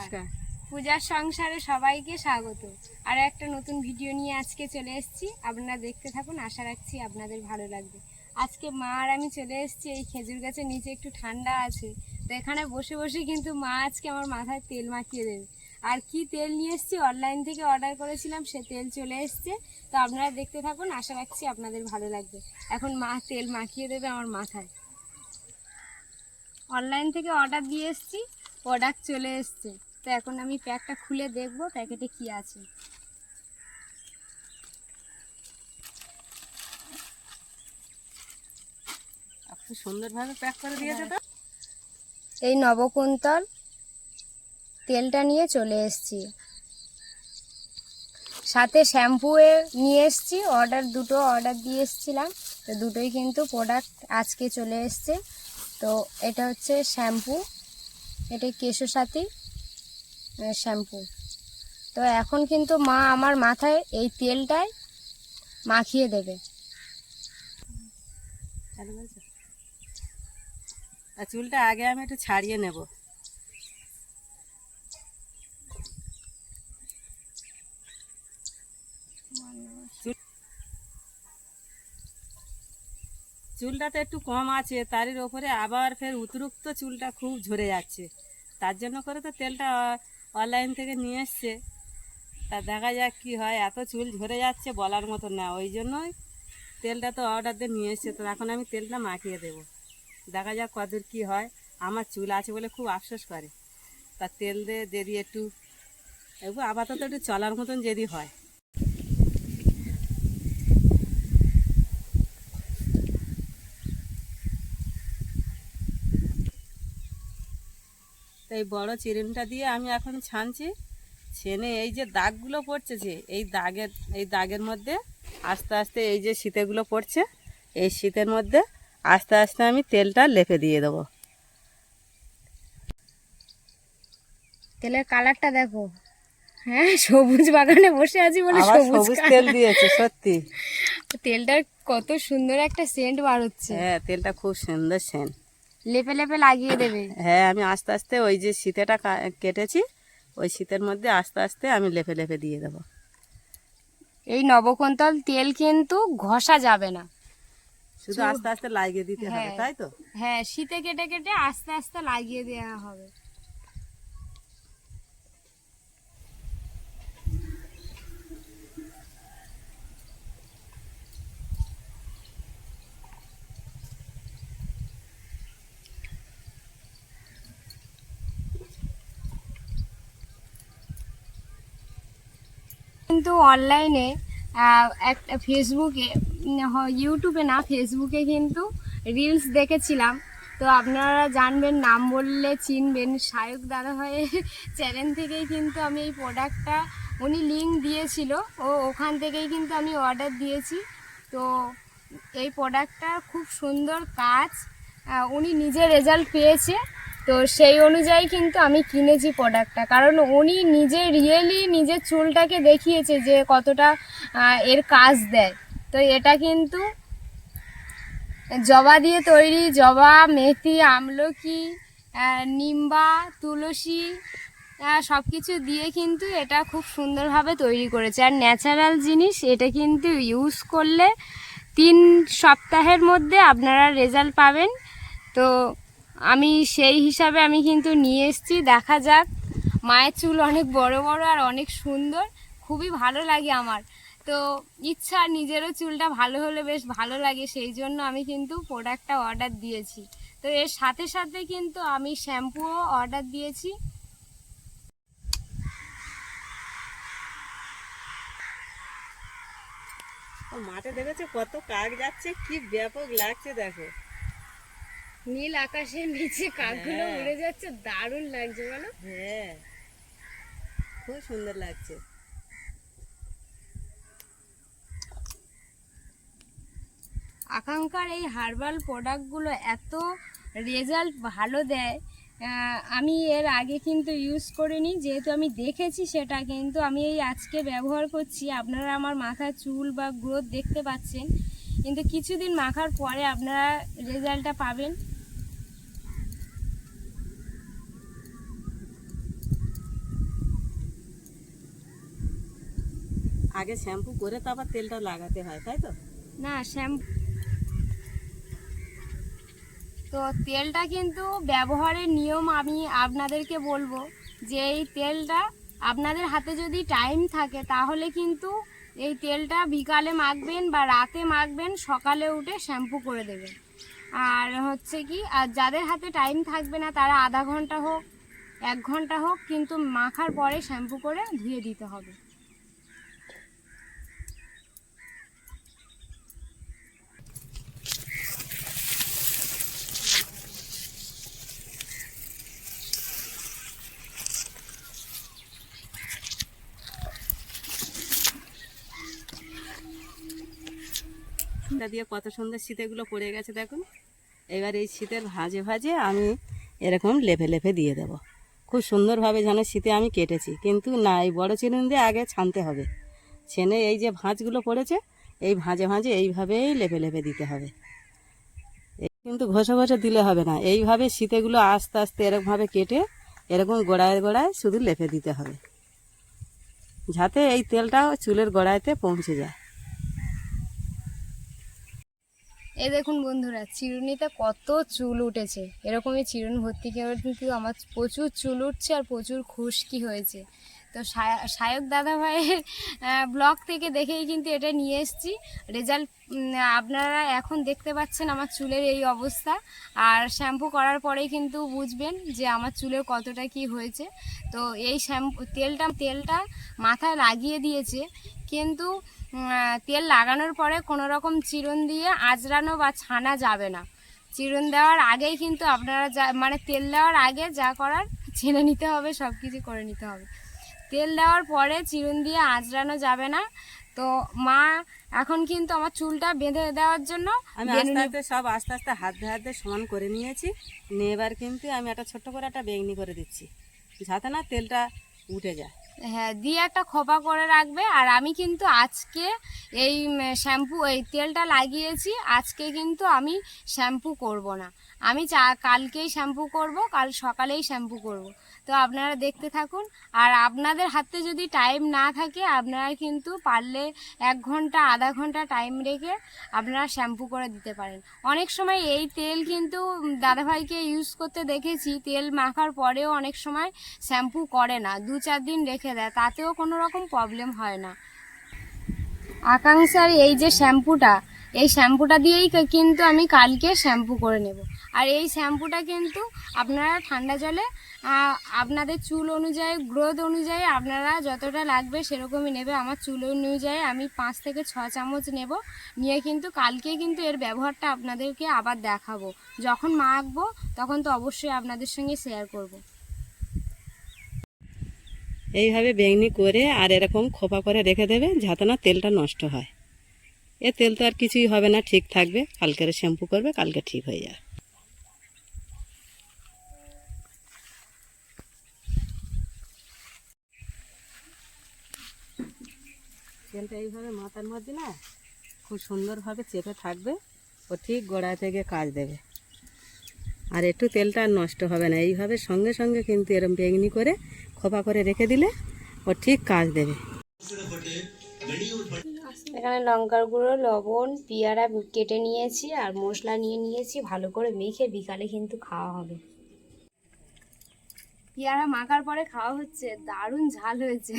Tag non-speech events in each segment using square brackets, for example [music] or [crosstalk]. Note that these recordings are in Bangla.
নমস্কার। পূজার সংসারে সবাইকে স্বাগত। আর একটা নতুন ভিডিও নিয়ে আজকে চলে এসেছি। আপনারা দেখতে থাকুন আশা রাখছি আপনাদের ভালো লাগবে। আজকে মা আর আমি চলে এসেছি এই খেজুর গাছের নিচে একটু ঠান্ডা আছে। তো এখানে বসে বসে কিন্তু মা আজকে আমার মাথায় তেল মাখিয়ে দেবে। আর কি তেল নিয়ে এসেছি অনলাইন থেকে অর্ডার করেছিলাম সে তেল চলে এসছে। তো আপনারা দেখতে থাকুন আশা রাখছি আপনাদের ভালো লাগবে। এখন মা তেল মাখিয়ে দেবে আমার মাথায়। অনলাইন থেকে অর্ডার দিয়ে এসেছি প্রোডাক্ট চলে এসছে। তো এখন আমি প্যাকটা খুলে দেখব প্যাকেটে কি আছে। সুন্দরভাবে প্যাক করে দিয়েছে তো। এই নবকুন্তল তেলটা নিয়ে চলে এসেছি। সাথে শ্যাম্পু নিয়ে এসেছি অর্ডার দুটো অর্ডার দিয়ে এসেছিলাম। তো দুটোই কিন্তু প্রোডাক্ট আজকে চলে এসছে। তো এটা হচ্ছে শ্যাম্পু এটা কেশো কেশসাথী শ্যাম্পু। তো এখন কিন্তু মা আমার মাথায় এই তেলটায় মাখিয়ে দেবে। আর চুলটা আগে আমি একটু ছাড়িয়ে নেব। চুল- চুলটাতে একটু কম আছে তারই ওপরে আবার ফের অতিরিক্ত চুলটা খুব ঝরে যাচ্ছে। তার জন্য করে তো তেলটা অনলাইন থেকে নিয়ে এসছে। তা দেখা যাক কী হয়। এত চুল ঝরে যাচ্ছে বলার মতো না। ওই জন্যই তেলটা তো অর্ডার দিয়ে নিয়ে এসছে। তো এখন আমি তেলটা মাখিয়ে দেব। দেখা যাক কদূর কি হয়। আমার চুল আছে বলে খুব আফসোস করে। তা তেল দিয়ে একটু। একটু আপাতত একটু চলার মতন যদি হয়। তো এই বড় চিরুনিটা দিয়ে আমি এখন ছানছি। ছেনে এই যে দাগগুলো পড়ছে যে এই দাগের এই দাগের মধ্যে আস্তে আস্তে এই যে শীতেগুলো পড়ছে এই শীতের মধ্যে আস্তে আস্তে আমি তেলটা লেপে দিয়ে দেবো। তেলের কালারটা দেখো। হ্যাঁ সবুজ বাগানে বসে আছি বলে সবুজ তেল দিয়েছে সত্যি। তেলটার কত সুন্দর একটা সেন্ট বার হচ্ছে। হ্যাঁ তেলটা খুব সুন্দর সেন লেপে লেপে লাগিয়ে দেবে। হ্যাঁ আমি আস্তে আস্তে ওই যে শীতেটা কেটেছি ওই শীতের মধ্যে আস্তে আস্তে আমি লেপে লেপে দিয়ে দেব। এই নবকন্তল তেল কিন্তু ঘষা যাবে না। শুধু আস্তে আস্তে লাগিয়ে দিতে হবে হ্যাঁ। তাই তো? হ্যাঁ শীতে কেটে কেটে আস্তে আস্তে লাগিয়ে দেওয়া হবে। কিন্তু অনলাইনে একটা ফেসবুকে ইউটিউবে না ফেসবুকে কিন্তু রিলস দেখেছিলাম। তো আপনারা জানবেন, নাম বললে চিনবেন। সায়ক দাদা হয়ে [laughs] চ্যানেল থেকেই কিন্তু আমি এই প্রোডাক্টটা উনি লিঙ্ক দিয়েছিল। ও ওখান থেকেই কিন্তু আমি অর্ডার দিয়েছি। তো এই প্রোডাক্টটা খুব সুন্দর কাজ। উনি নিজে রেজাল্ট পেয়েছে। তো সেই অনুযায়ী কিন্তু আমি কিনেছি প্রোডাক্টটা কারণ উনি নিজে রিয়েলি নিজের চুলটাকে দেখিয়েছে যে কতটা এর কাজ দেয়। তো এটা কিন্তু জবা দিয়ে তৈরি, জবা, মেথি, আমলকি নিম্বা, তুলসী সব কিছু দিয়ে কিন্তু এটা খুব সুন্দরভাবে তৈরি করেছে। আর ন্যাচারাল জিনিস এটা কিন্তু ইউজ করলে তিন সপ্তাহের মধ্যে আপনারা রেজাল্ট পাবেন। তো আমি সেই হিসাবে আমি কিন্তু নিয়ে এসেছি, দেখা যাক। মায়ের চুল অনেক বড় বড় আর অনেক সুন্দর, খুবই ভালো লাগে আমার। তো ইচ্ছা নিজেরও চুলটা ভালো হলে বেশ ভালো লাগে, সেই জন্য আমি কিন্তু প্রোডাক্টটা অর্ডার দিয়েছি। তো এর সাথে সাথে কিন্তু আমি শ্যাম্পুও অর্ডার দিয়েছি। মাঠে দেখেছ কত কাক যাচ্ছে, কি ব্যাপক লাগছে, দেখো। নীল আকাশের নিচে কাকগুলো হ্যাঁ। উড়ে যাচ্ছে দারুণ লাগছে বলো। হ্যাঁ। খুব সুন্দর লাগছে। আকাঙ্ক্ষার এই হার্বাল প্রোডাক্টগুলো এত রেজাল্ট ভালো দেয় আমি এর আগে কিন্তু ইউজ করিনি যেহেতু আমি দেখেছি সেটা কিন্তু আমি এই আজকে ব্যবহার করছি। আপনারা আমার মাথার চুল বা গ্রোথ দেখতে পাচ্ছেন কিন্তু কিছুদিন মাখার পরে আপনারা রেজাল্টটা পাবেন। আগে শ্যাম্পু করে তো আবার তেলটা লাগাতে হয়, তাই তো? না, শ্যাম্পু তো তেলটা কিন্তু ব্যবহারের নিয়ম আমি আপনাদেরকে বলব যে এই তেলটা আপনাদের হাতে যদি টাইম থাকে তাহলে কিন্তু এই তেলটা বিকালে মাখবেন বা রাতে মাখবেন, সকালে উঠে শ্যাম্পু করে দেবেন। আর হচ্ছে কি, আর যাদের হাতে টাইম থাকবে না তারা আধা ঘণ্টা হোক, এক ঘণ্টা হোক কিন্তু মাখার পরে শ্যাম্পু করে ধুয়ে দিতে হবে। এটা দিয়ে কত সুন্দর শীতেগুলো পড়ে গেছে দেখুন। এবার এই শীতের ভাজে ভাজে আমি এরকম লেফে লেফে দিয়ে দেবো। খুব সুন্দরভাবে যেন শীতে আমি কেটেছি, কিন্তু না, এই বড়ো চিনুন দিয়ে আগে ছানতে হবে। ছেনে এই যে ভাঁজগুলো পড়েছে, এই ভাঁজে ভাঁজে এইভাবেই লেপে লেপে দিতে হবে। কিন্তু ঘষে ঘষে দিলে হবে না, এইভাবে শীতেগুলো আস্তে আস্তে এরকমভাবে কেটে এরকম গোড়ায় গোড়ায় শুধু লেপে দিতে হবে। যাতে এই তেলটা চুলের গোড়ায়তে পৌঁছে যায়। এই দেখুন বন্ধুরা, চিরুনিতে কত চুল উঠেছে। এরকমই চিরুনি ভর্তি করে কিন্তু আমার প্রচুর চুল উঠছে আর প্রচুর খুশকি হয়েছে। তো সায়- সায়ক দাদা ভাইয়ের ব্লগ থেকে দেখেই কিন্তু এটা নিয়ে এসেছি। রেজাল্ট আপনারা এখন দেখতে পাচ্ছেন আমার চুলের এই অবস্থা। আর শ্যাম্পু করার পরেই কিন্তু বুঝবেন যে আমার চুলের কতটা কি হয়েছে। তো এই শ্যাম্পু, তেলটা তেলটা মাথায় লাগিয়ে দিয়েছে। কিন্তু তেল লাগানোর পরে কোনো রকম চিরন দিয়ে আঁচড়ানো বা ছানা যাবে না। চিরুন দেওয়ার আগেই কিন্তু আপনারা যা মানে তেল দেওয়ার আগে যা করার [laughs] ছেড়ে নিতে হবে সব কিছু করে নিতে হবে। তেল দেওয়ার পরে চিরুন দিয়ে আঁচড়ানো যাবে না। তো মা এখন কিন্তু আমার চুলটা বেঁধে দেওয়ার জন্য আমি আস্তে আস্তে সব আস্তে আস্তে হাত ধরে হাত ধরে সমান করে নিয়েছি। নিয়ে এবার কিন্তু আমি একটা ছোট্ট করে একটা বেগনি করে দিচ্ছি যাতে না তেলটা উঠে যায়। হ্যাঁ দিয়ে একটা খোপা করে রাখবে। আর আমি কিন্তু আজকে এই শ্যাম্পু এই তেলটা লাগিয়েছি। আজকে কিন্তু আমি শ্যাম্পু করব না। আমি চা কালকেই শ্যাম্পু করব কাল সকালেই শ্যাম্পু করব। তো আপনারা দেখতে থাকুন। আর আপনাদের হাতে যদি টাইম না থাকে, আপনারা কিন্তু পারলে এক ঘণ্টা, আধা ঘণ্টা টাইম রেখে আপনারা শ্যাম্পু করে দিতে পারেন। অনেক সময় এই তেল কিন্তু দাদাভাইকে ইউজ করতে দেখেছি, তেল মাখার পরেও অনেক সময় শ্যাম্পু করে না, দু চার দিন রেখে দেয়, তাতেও কোনো রকম প্রবলেম হয় না। আকাঙ্ক্ষার এই যে শ্যাম্পুটা এই শ্যাম্পুটা দিয়েই কিন্তু আমি কালকে শ্যাম্পু করে নেব। আর এই শ্যাম্পুটা কিন্তু আপনারা ঠান্ডা জলে আপনাদের চুল অনুযায়ী, গ্রোথ অনুযায়ী আপনারা যতটা লাগবে সেরকমই নেবে। আমার চুল অনুযায়ী আমি পাঁচ থেকে ছ চামচ নেব। নিয়ে কিন্তু কালকে কিন্তু এর ব্যবহারটা আপনাদেরকে আবার দেখাবো। যখন মাখবো, তখন তো অবশ্যই আপনাদের সঙ্গে শেয়ার করব। এইভাবে বেগনি করে আর এরকম খোপা করে রেখে দেবে যাতে না তেলটা নষ্ট হয়। এ তেল তো আর কিছুই হবে না, ঠিক থাকবে। কালকের শ্যাম্পু করবে, কালকে ঠিক হয়ে যাবে। তেলটা এইভাবে মাথার মধ্যে না খুব সুন্দরভাবে চেপে থাকবে ও ঠিক গোড়া থেকে কাজ দেবে। আর একটু তেলটা আর নষ্ট হবে না। এইভাবে সঙ্গে সঙ্গে কিন্তু এরম বেগনি করে খোপা করে রেখে দিলে ও ঠিক কাজ দেবে। এখানে লঙ্কার গুঁড়ো লবণ পেয়ারা কেটে নিয়েছি আর মশলা নিয়ে নিয়েছি। ভালো করে মেখে বিকালে কিন্তু খাওয়া হবে। পেয়ারা মাখার পরে খাওয়া হচ্ছে। দারুণ ঝাল হয়েছে।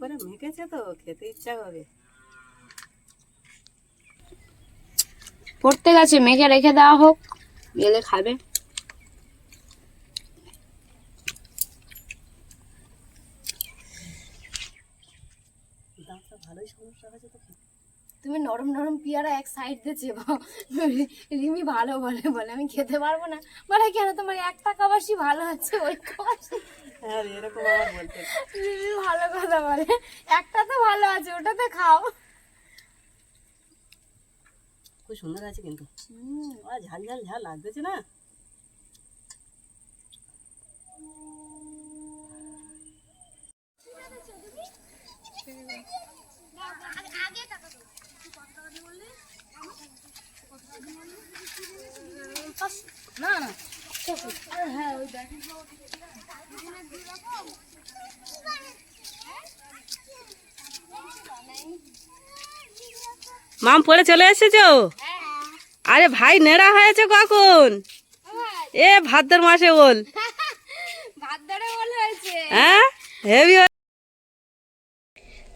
করে মেখেছে তো খেতে ইচ্ছা পড়তে গেছে মেখে রেখে দেওয়া হোক গেলে খাবে দাঁতটা ভালোই সমস্যা হয়েছে তো খেতে। তুমি নরম নরম পেয়ারা এক সাইড দিয়ে চেপাও রিমি ভালো বলে বলে আমি খেতে পারব না। বলে কেন? তোমার এক টাকা বাসি ভালো আছে ওই বাসি হ্যাঁ এরকম আবার বলতে। রিমি ভালো কথা বলে একটা তো ভালো আছে ওটাতে খাও। খুব সুন্দর আছে কিন্তু। ঝাল ঝাল ঝাল লাগতেছে না? মাম পড়ে চলে এসেছ? আরে ভাই, নেড়া হয়েছে কখন? এ ভাদ্র মাসে বল। হ্যাঁ?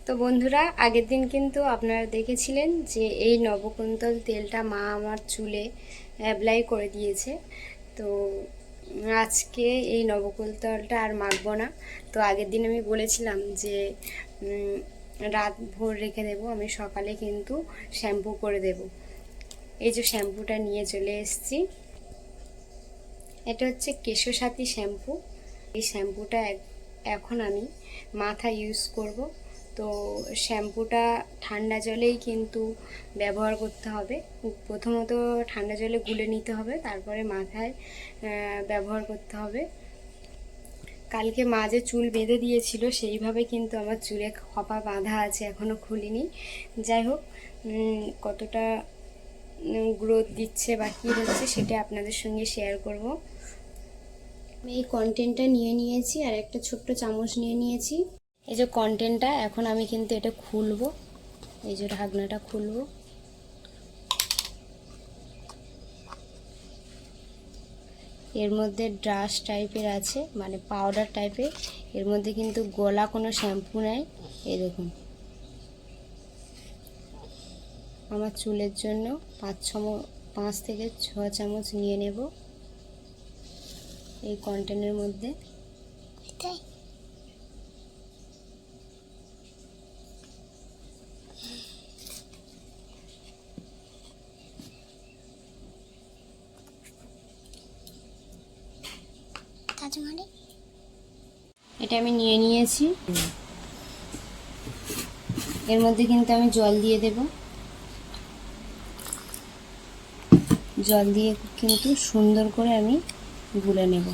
তো বন্ধুরা, আগের দিন কিন্তু আপনারা দেখেছিলেন যে এই নবকুন্তল তেলটা মা আমার চুলে অ্যাপ্লাই করে দিয়েছে। তো আজকে এই নবকুন্তলটা আর মাখবো না। তো আগের দিন আমি বলেছিলাম যে রাত ভোর রেখে দেবো, আমি সকালে কিন্তু শ্যাম্পু করে দেব। এই যে শ্যাম্পুটা নিয়ে চলে এসেছি। এটা হচ্ছে কেশসাথী শ্যাম্পু। এই শ্যাম্পুটা এখন আমি মাথা ইউজ করব। তো শ্যাম্পুটা ঠান্ডা জলেই কিন্তু ব্যবহার করতে হবে। প্রথমত ঠান্ডা জলে গুলে নিতে হবে, তারপরে মাথায় ব্যবহার করতে হবে। কালকে মা যে চুল বেঁধে দিয়েছিল, সেইভাবে কিন্তু আমার চুলে খপা বাঁধা আছে এখনও খুলিনি। যাই হোক কতটা গ্রোথ দিচ্ছে বা কী হচ্ছে সেটা আপনাদের সঙ্গে শেয়ার করব। আমি এই কন্টেন্টটা নিয়ে নিয়েছি, আর একটা ছোট্ট চামচ নিয়ে নিয়েছি। এই যে কন্টেন্টটা এখন আমি কিন্তু এটা খুলবো। এই যে ঢাকনাটা খুলবো। এর মধ্যে ড্রাস টাইপের আছে মানে পাউডার টাইপের। এর মধ্যে কিন্তু গলা কোনো শ্যাম্পু নেই। এই দেখুন। আমার চুলের জন্য পাঁচ ছ ম- পাঁচ থেকে ছ চামচ নিয়ে নেব। এই কন্টেনের মধ্যে। এটা আমি নিয়ে নিয়েছি। এর মধ্যে কিন্তু আমি জল দিয়ে দেব। জল দিয়ে কিন্তু সুন্দর করে আমি গুলে নেব।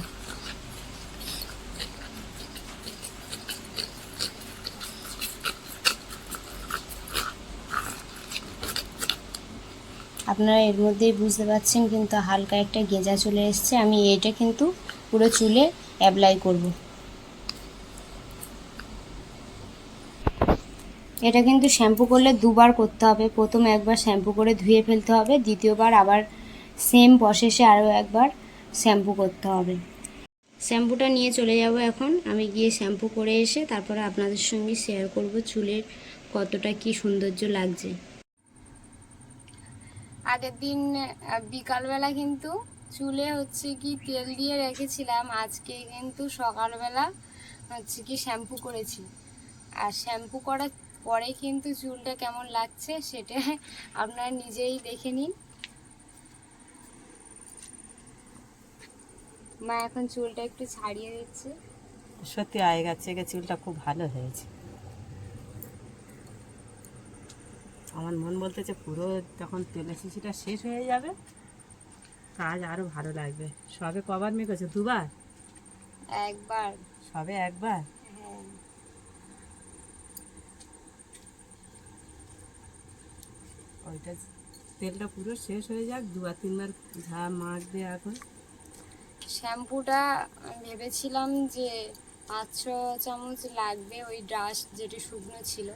আপনারা এর মধ্যেই বুঝতে পারছেন কিন্তু হালকা একটা গেঁজা চলে এসছে। আমি এটা কিন্তু পুরো চুলে অ্যাপ্লাই করব। এটা কিন্তু শ্যাম্পু করলে দুবার করতে হবে। প্রথম একবার শ্যাম্পু করে ধুয়ে ফেলতে হবে, দ্বিতীয়বার আবার সেম প্রসেসে আরও একবার শ্যাম্পু করতে হবে। শ্যাম্পুটা নিয়ে চলে যাব এখন। আমি গিয়ে শ্যাম্পু করে এসে তারপরে আপনাদের সঙ্গে শেয়ার করব চুলের কতটা কি সৌন্দর্য লাগছে। আগের দিন বিকালবেলা কিন্তু চুলে হচ্ছে কি তেল দিয়ে রেখেছিলাম। আজকে কিন্তু সকালবেলা হচ্ছে কি শ্যাম্পু করেছি। আর শ্যাম্পু করার পরে কিন্তু চুলটা কেমন লাগছে সেটা আপনারা নিজেই দেখে নিন। মা এখন চুলটা একটু ছাড়িয়ে দিচ্ছে। সত্যি আগেকার থেকে চুলটা খুব ভালো হয়েছে। আমার মন বলতেছে পুরো তখন তেলের শিশিটা শেষ হয়ে যাবে। কাজ আরও ভালো লাগবে। সবে কবার মেখেছো দুবার? একবার। সবে একবার? হ্যাঁ। ওইটা তেলটা পুরো শেষ হয়ে যাক দুবার তিনবার ঝা মাখবে এখন। শ্যাম্পুটা ভেবেছিলাম যে পাঁচ ছ চামচ লাগবে ওই ড্রাস যেটি শুকনো ছিল।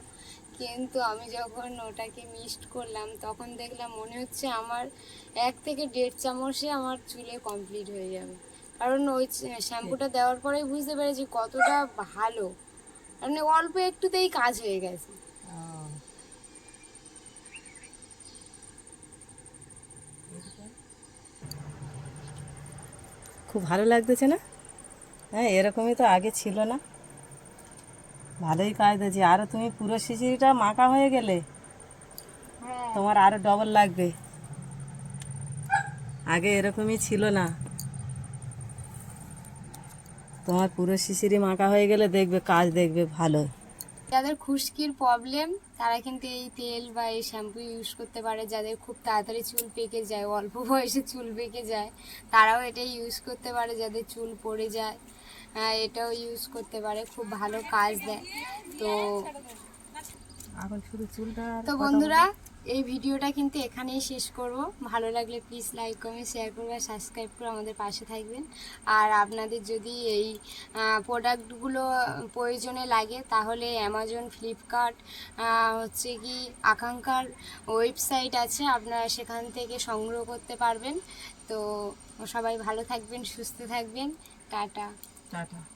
কিন্তু আমি যখন ওটাকে মিক্সড করলাম, তখন দেখলাম মনে হচ্ছে আমার এক থেকে দেড় চামচে আমার চুলে কমপ্লিট হয়ে যাবে। কারণ ওই শ্যাম্পুটা দেওয়ার পরেই বুঝতে পেরেছি কতটা ভালো। মানে অল্প একটুতেই কাজ হয়ে গেছে। খুব ভালো লাগতেছে না? হ্যাঁ এরকমই তো আগে ছিল না। ভালোই কাজ দিয়েছে আরও তুমি পুরো শিশিটা মাখা হয়ে গেলে হ্যাঁ। তোমার আরও ডবল লাগবে। আগে এরকমই ছিল না। তোমার পুরো শিশিরি মাখা হয়ে গেলে দেখবে কাজ দেখবে ভালো। যাদের খুশকির প্রবলেম তারা কিন্তু এই তেল বা এই শ্যাম্পু ইউজ করতে পারে। যাদের খুব তাড়াতাড়ি চুল পেকে যায় অল্প বয়সে চুল পেকে যায় তারাও এটা ইউজ করতে পারে। যাদের চুল পড়ে যায় এটাও ইউজ করতে পারে খুব ভালো কাজ দেয়। তো তো বন্ধুরা এই ভিডিওটা কিন্তু এখানেই শেষ করব। ভালো লাগলে প্লিজ লাইক কমেন্ট শেয়ার করবে আর সাবস্ক্রাইব করে আমাদের পাশে থাকবেন। আর আপনাদের যদি এই প্রোডাক্টগুলো প্রয়োজনে লাগে তাহলে অ্যামাজন ফ্লিপকার্ট হচ্ছে কি আকাঙ্ক্ষার ওয়েবসাইট আছে আপনারা সেখান থেকে সংগ্রহ করতে পারবেন। তো সবাই ভালো থাকবেন সুস্থ থাকবেন। টাটা। টাটা